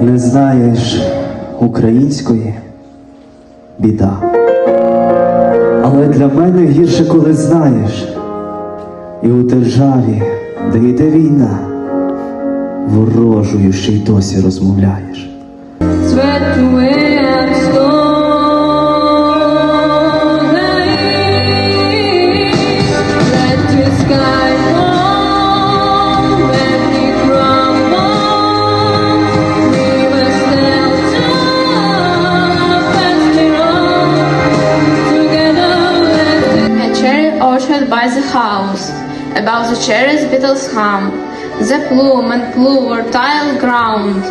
Не знаєш української біда. Але для мене гірше, коли знаєш, і у державі, де йде війна, ворожою ще й досі розмовляєш. By the house, about the cherries beetles hum, the plume and plover tile ground,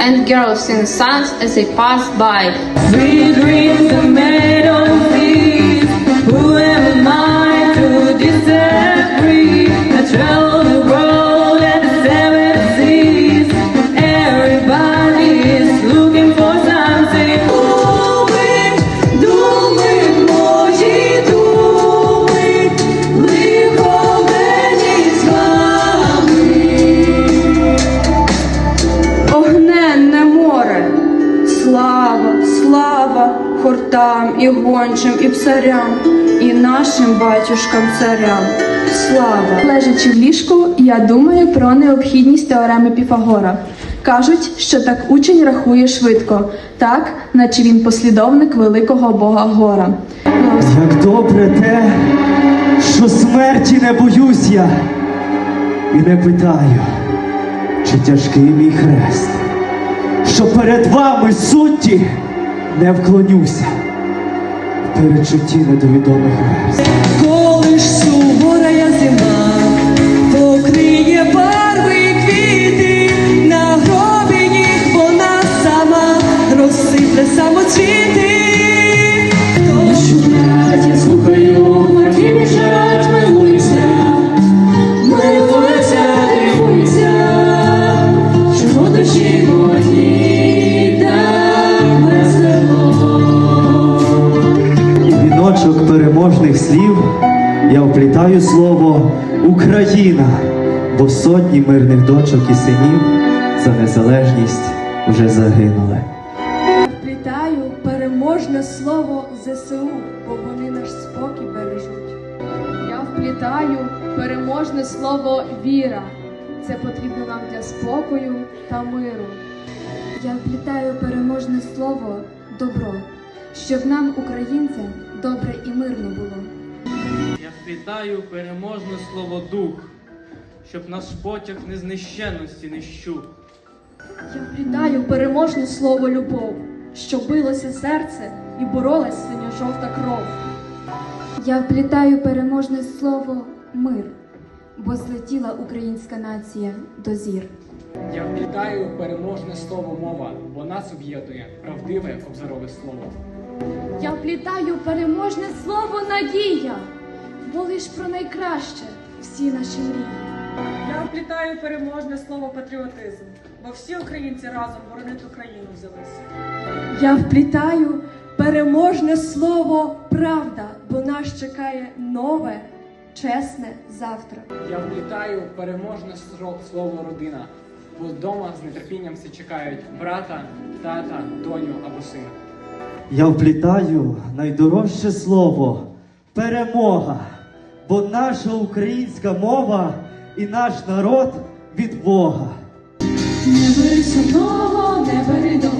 and girls sing songs as they pass by. Sweet dreams are made хортам і гончим, і псарям, і нашим батюшкам царям. Слава! Лежачи в ліжку, я думаю про необхідність теореми Піфагора. Кажуть, що так учень рахує швидко, так, наче він послідовник великого бога Гора. Як добре те, що смерті не боюсь я, і не питаю, чи тяжкий мій хрест, що перед вами судді не вклонюся в перечутті недовідомих верст. Слів я вплітаю слово Україна, бо сотні мирних дочок і синів за незалежність вже загинули. Вплітаю переможне слово ЗСУ, бо вони наш спокій бережуть. Я вплітаю переможне слово віра. Це потрібно нам для спокою та миру. Я вплітаю переможне слово добро, щоб нам, українцям, добре і мирно було. Я вплітаю переможне слово дух, щоб наш потяг незнищенності не щух. Я вплітаю переможне слово любов, щоб билося серце і боролась синьо-жовта кров. Я вплітаю переможне слово мир, бо злетіла українська нація до зір. Я вплітаю переможне слово мова, бо нас об'єднує правдиве обзорове слово. Я вплітаю переможне слово надія, лиш про найкраще всі наші мрії. Я вплітаю переможне слово патріотизм, бо всі українці разом боронити Україну взялися. Я вплітаю переможне слово правда, бо нас чекає нове, чесне завтра. Я вплітаю переможне слово родина, бо вдома з нетерпінням всі чекають брата, тата, доню або сина. Я вплітаю найдорожче слово перемога, бо наша українська мова і наш народ від Бога. Не бери сумного, не бери до